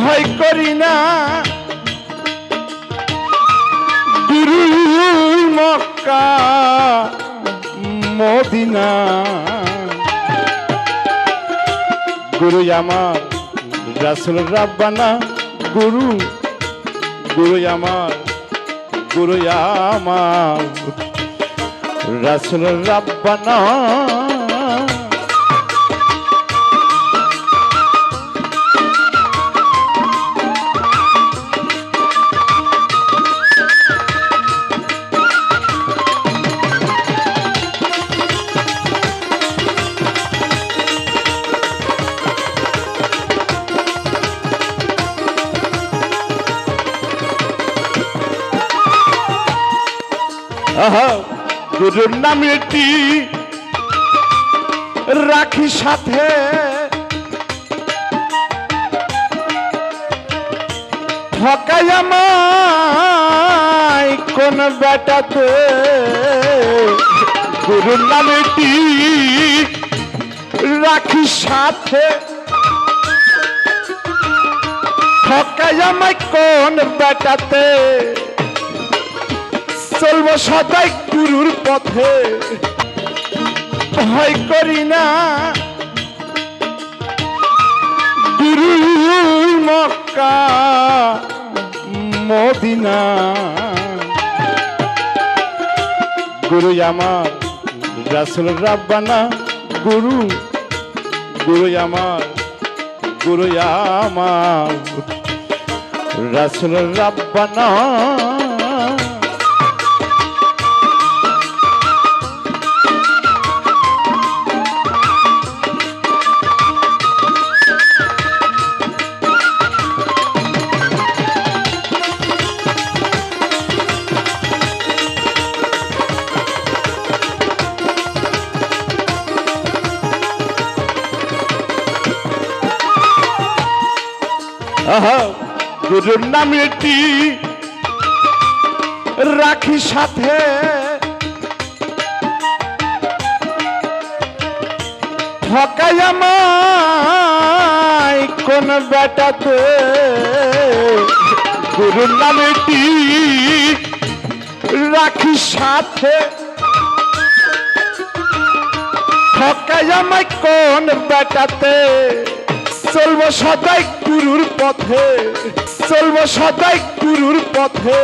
ভয় করি না। গুরু মক্কা, মদিনা। গুরু আমার, রাসুল রাব্বানা, গুরু। গুরু আমার গুরু আমার, রাসুল রাব্বানা। গুরুর নামটি রাখি সাথে। ঠকাই কোন বেটাতে গুরুর নামটি রাখি সাথে। ঠকাই আমায় কোন বেটাতে চলবো সদাই গুরুর পথে। ভয় করি না। গুরু মক্কা, মদিনা। গুরু আমার, রাসুল রাব্বানা। গুরু গুরু আমার গুরু আমার, রাসুল রাব্বানা। গুরুর নামটি রাখি সাথে। ঠকাই কোন বেটাতে গুরুর নামটি রাখি সাথে। ঠকাই আমায় কোন বেটাতে। চলবো সদাই গুরুর পথে চলবো সদাই গুরুর পথে।